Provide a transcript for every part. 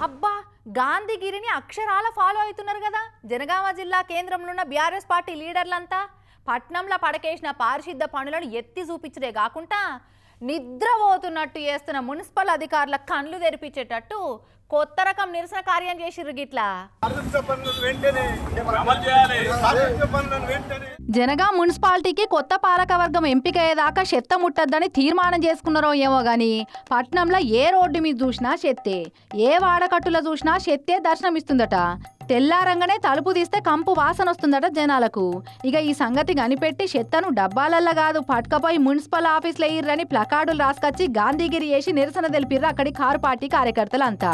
అబ్బా గాంధీగిరిని అక్షరాల ఫాలో అవుతున్నారు కదా. జనగామ జిల్లా కేంద్రంలో ఉన్న బీఆర్ఎస్ పార్టీ లీడర్లంతా పట్నంలో పడకేసిన పారిశుద్ధ పనులను ఎత్తి చూపించడే కాకుండా నిద్రపోతున్నట్టు చేస్తున్న మున్సిపల్ అధికారుల కళ్ళు తెరిపించేటట్టు కొత్త రకం నిరసన కార్యం చేసిర్రు గిట్లా. జనగా మున్సిపాలిటీకి కొత్త పాలకవర్గం ఎంపికయ్యేదాకా చెత్త ముట్టద్దని తీర్మానం చేసుకున్నారో ఏమో గాని పట్నంలో ఏ రోడ్డు మీద చూసినా చెత్తే ఏ వాడకట్టులో చూసినా చెత్తే దర్శనమిస్తుందట. తెల్లారంగానే తలుపు తీస్తే కంపు వాసన వస్తుందట జనాలకు. ఇక ఈ సంగతి కనిపెట్టి చెత్తను డబ్బాలల్లో కాదు పట్టుకపోయి మున్సిపల్ ఆఫీస్లో ఇర్రని ప్లకార్డులు రాసుకొచ్చి గాంధీగిరి వేసి నిరసన తెలిపిర్రు అక్కడి కారు పార్టీ కార్యకర్తలంతా.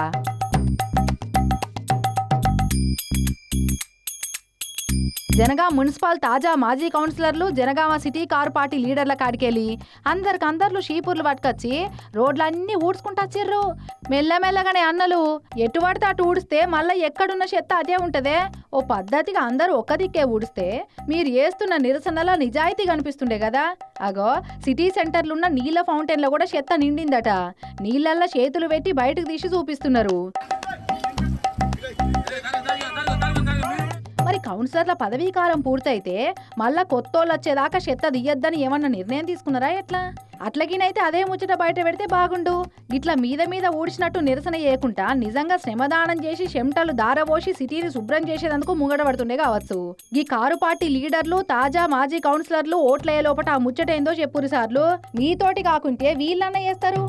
జనగాం మున్సిపల్ తాజా మాజీ కౌన్సిలర్లు జనగామ సిటీ కారు పార్టీ లీడర్ల కాడికెళ్ళి అందరికందర్లు షీపుర్లు పట్టుకొచ్చి రోడ్లన్నీ ఊడ్చుకుంటచ్చిర్రు మెల్లమెల్లగానే అన్నలు ఎటు పడితే అటు ఊడిస్తే మళ్ళీ ఎక్కడున్న చెత్త అదే ఉంటదే. ఓ పద్ధతిగా అందరూ ఒక్క దిక్కే ఊడిస్తే మీరు చేస్తున్న నిరసనల నిజాయితీ కనిపిస్తుండే కదా. అగో సిటీ సెంటర్లున్న నీళ్ళ ఫౌంటైన్లో కూడా చెత్త నిండిందట. నీళ్ళల్లో చేతులు పెట్టి బయటకు తీసి చూపిస్తున్నారు. కౌన్సిలర్ల పదవీకాలం పూర్తయితే మళ్ళా కొత్తోళ్ళు వచ్చేదాకా చెత్త దియ్యొద్దని ఏమన్నా నిర్ణయం తీసుకున్నారా ఎట్లా? అట్లగినైతే అదే ముచ్చట బయట పెడితే బాగుండు. గిట్ల మీద మీద ఊడ్చినట్టు నిరసన చేయకుండా నిజంగా శ్రమదానం చేసి చెమటలు దారబోసి సిటీని శుభ్రం చేసేందుకు ముంగడబడుతుండే కావచ్చు. ఈ కారు పార్టీ లీడర్లు తాజా మాజీ కౌన్సిలర్లు ఓట్లయ్యే లోపట ఆ ముచ్చట ఏందో చెప్పురు సార్లు. మీతోటి కాకుంటే వీళ్ళన్న చేస్తారు.